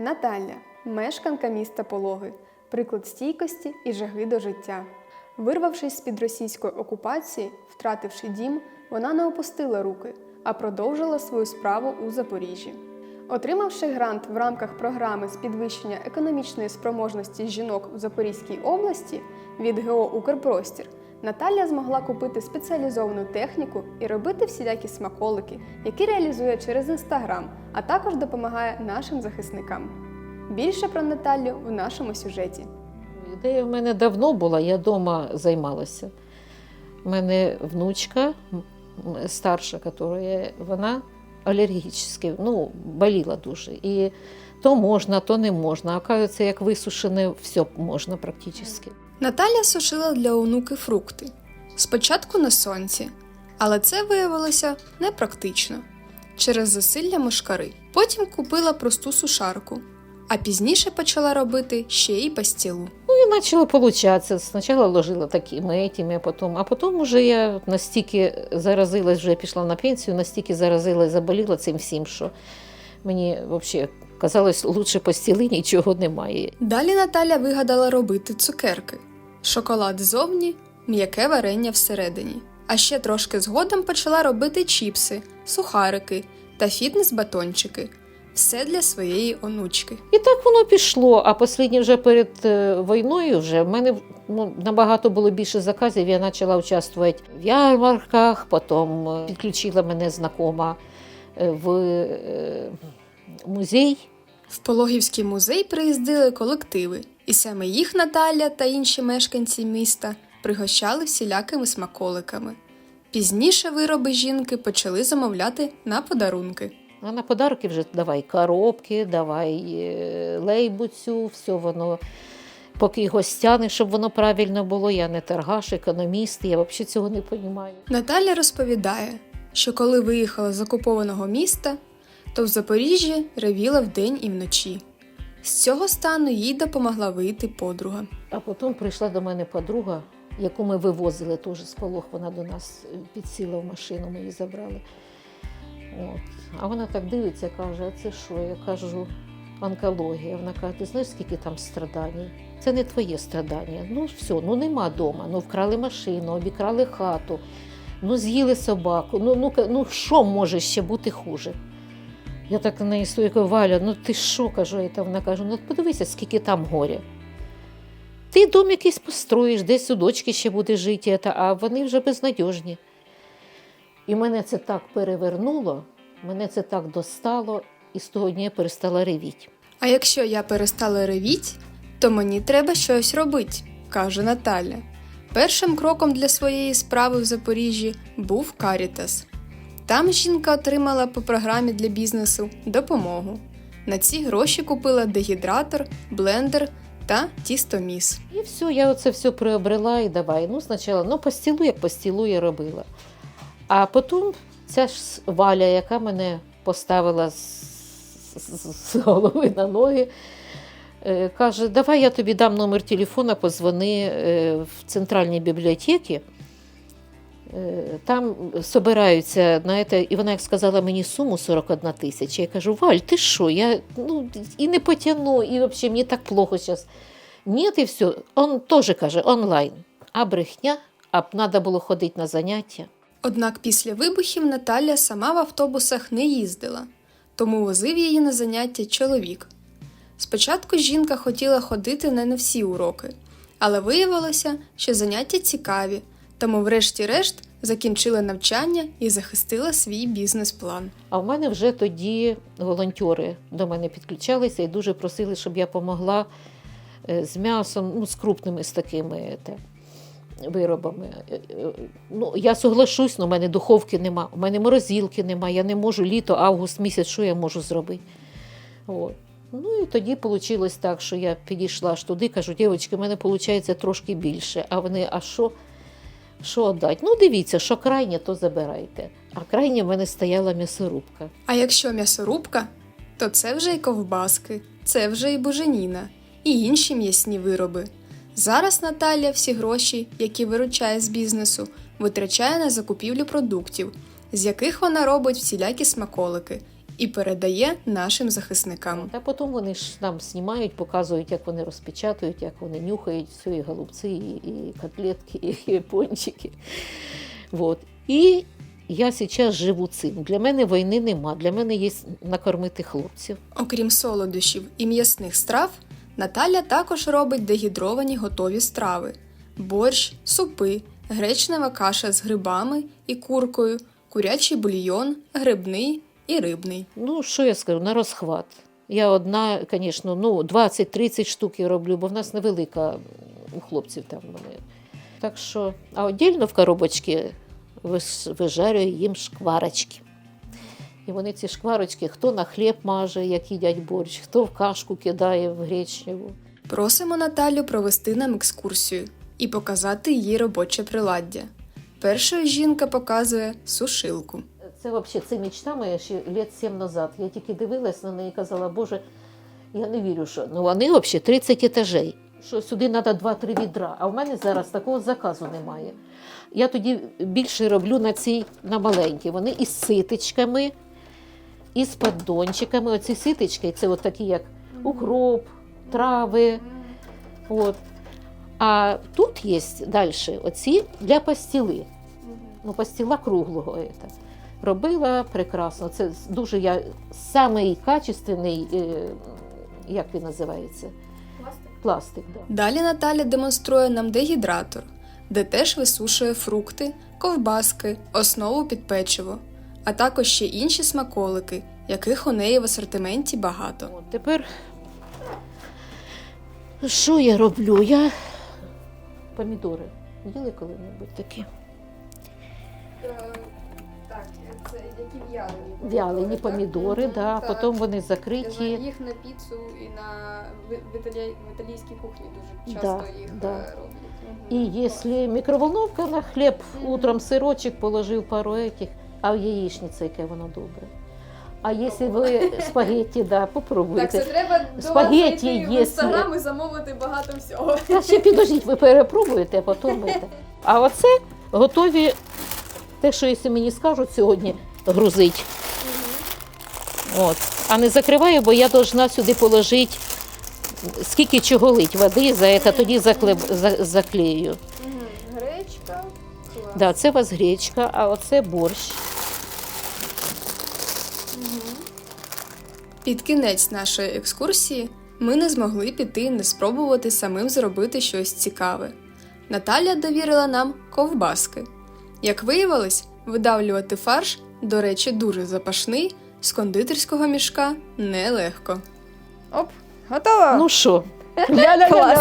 Наталя, мешканка міста Пологи, приклад стійкості і жаги до життя. Вирвавшись з-під російської окупації, втративши дім, вона не опустила руки, а продовжила свою справу у Запоріжжі. Отримавши грант в рамках програми з підвищення економічної спроможності жінок в Запорізькій області від ГО Укрпростір, Наталя змогла купити спеціалізовану техніку і робити всілякі смаколики, які реалізує через інстаграм, а також допомагає нашим захисникам. Більше про Наталю в нашому сюжеті. Ідея в мене давно була, я вдома займалася. У мене внучка старша, яка, вона алергічна, ну, боліла дуже. І то можна, то не можна. А кажеться, як висушене, все можна практично. Наталя сушила для онуки фрукти. Спочатку на сонці, але це виявилося непрактично через засилля мошкари. Потім купила просту сушарку, а пізніше почала робити ще й пастілу. Ну і почало получатися. Спочатку ложила такими, этими, а потім. А потім уже я настільки заразилась, вже пішла на пенсію, настільки заразилась, заболіла цим всім, що мені взагалі казалось, лучше постіли нічого немає. Далі Наталя вигадала робити цукерки: шоколад ззовні, м'яке варення всередині. А ще трошки згодом почала робити чіпси, сухарики та фітнес-батончики. Все для своєї онучки. І так воно пішло. А останнє вже перед е, війною вже в мене ну, набагато було більше заказів. Я почала участвувати в ярмарках, потім е, підключила мене знакома е, в музей. В Пологівський музей приїздили колективи, і саме їх Наталя та інші мешканці міста пригощали всілякими смаколиками. Пізніше вироби жінки почали замовляти на подарунки. А на подарки вже давай коробки, давай е, лейбуцю, все воно. Поки гостяни, щоб воно правильно було. Я не торгаш, економіст, я взагалі цього не розумію. Наталя розповідає, що коли виїхала з окупованого міста, то в Запоріжжі ревіла вдень і вночі. З цього стану їй допомогла вийти подруга. А потім прийшла до мене подруга, яку ми вивозили теж з полох. Вона до нас е, підсіла в машину, ми її забрали. От. А вона так дивиться, каже: а це що? Я кажу, онкологія. Вона каже, ти знаєш, скільки там страдань? Це не твоє страдання. Ну все, ну нема вдома. Ну вкрали машину, обікрали хату, ну з'їли собаку. Ну, ну, ну що може ще бути хуже? Я так на неї стою, кажу, Валя, ну ти що кажу, і та вона каже, ну подивися, скільки там горя. Ти дом якийсь построїш, десь у дочки ще буде жити, а вони вже безнадіжні. І мене це так перевернуло, мене це так достало, і з того дня я перестала ревіти. А якщо я перестала ревіть, то мені треба щось робити, каже Наталя. Першим кроком для своєї справи в Запоріжжі був Карітас. Там жінка отримала по програмі для бізнесу допомогу. На ці гроші купила дегідратор, блендер та тістоміс. І все, я оце все приобрела і давай. Ну, спочатку, ну, постілу, як постілу я робила. А потім ця ж Валя, яка мене поставила з, з, з голови на ноги, е, каже: давай я тобі дам номер телефона, позвони е, в центральній бібліотеці. Е, Там собираються, знаєте, і вона як сказала мені суму 41 тисяча. Я кажу, Валь, ти що? Я ну, і не потягну, і взагалі мені так плохо зараз. Ні, і все. Он теж каже онлайн. А брехня, а треба було ходити на заняття. Однак після вибухів Наталя сама в автобусах не їздила, тому возив її на заняття чоловік. Спочатку жінка хотіла ходити не на всі уроки, але виявилося, що заняття цікаві, тому, врешті-решт, закінчила навчання і захистила свій бізнес-план. А в мене вже тоді волонтери до мене підключалися і дуже просили, щоб я допомогла з м'ясом, ну, з крупними з такими те, виробами. Е, е, Ну, я соглашусь, але в мене духовки нема, у мене морозилки нема, я не можу літо, август місяць, що я можу зробити. От. Ну і тоді вийшло так, що я підійшла аж туди, кажу, дівчатки, в мене виходить трошки більше. А вони, а що? Що дати? Ну, дивіться, що крайнє, то забирайте. А крайнє в мене стояла м'ясорубка. А якщо м'ясорубка, то це вже й ковбаски, це вже й буженіна, і інші м'ясні вироби. Зараз Наталя всі гроші, які виручає з бізнесу, витрачає на закупівлю продуктів, з яких вона робить всілякі смаколики, і передає нашим захисникам. А потім вони ж нам знімають, показують, як вони розпечатують, як вони нюхають і голубці, і, і котлетки, і пончики. Вот. І я зараз живу цим. Для мене війни нема. Для мене є накормити хлопців. Окрім солодощів і м'ясних страв, Наталя також робить дегідровані готові страви: борщ, супи, гречнева каша з грибами і куркою, курячий бульйон, грибний і рибний. Ну, що я скажу, на розхват. Я одна, звісно, ну, 20-30 штук я роблю, бо в нас невелика у хлопців там вони. Так що, а віддільно в коробочці вижарюю їм шкварочки. І вони ці шкварочки, хто на хліб маже, як їдять борщ, хто в кашку кидає в гречневу. Просимо Наталю провести нам екскурсію і показати її робоче приладдя. Першою жінка показує сушилку. Це взагалі це мечта моя ще лет сім назад. Я тільки дивилась на неї і казала, Боже, я не вірю, що ну вони взагалі 30 етажей. Що сюди треба 2-3 відра. А в мене зараз такого заказу немає. Я тоді більше роблю на цій на маленькій. Вони із ситочками, із поддончиками. Оці ситочки, це от такі, як укроп, трави. От. А тут є далі оці для пастіли. Ну, пастіла круглого. Это. Робила прекрасно. Це дуже я самий качественний, е, як він називається? Пластик. да. Далі Наталя демонструє нам дегідратор, де теж висушує фрукти, ковбаски, основу під печиво, а також ще інші смаколики, яких у неї в асортименті багато. От, тепер що я роблю? Я помідори. Їли коли-небудь такі? Так, це які в'ялені. Вялені помідори, да, потім вони закриті. їх на піцу і на в італійській кухні дуже часто Да, їх, да. роблять. І якщо мікроволновка на хліб утром сирочок положив пару этих, а в яєчниці яке воно добре. А якщо ви спагетті, да, попробуйте. треба до Спагетті, вас зайти в якщо- Інстаграм і замовити багато всього. Та ще підождіть, ви перепробуєте, а потім. це. А оце готові, те, що якщо мені скажуть сьогодні, грузить. От. А не закриваю, бо я повинна сюди положити скільки чого лить води, за це тоді закле... за- заклею. Гречка. клас. Да, це у вас гречка, а оце борщ. Під кінець нашої екскурсії ми не змогли піти і не спробувати самим зробити щось цікаве. Наталя довірила нам ковбаски. Як виявилось, видавлювати фарш, до речі, дуже запашний, з кондитерського мішка нелегко. Оп, готово! Ну що? Клас!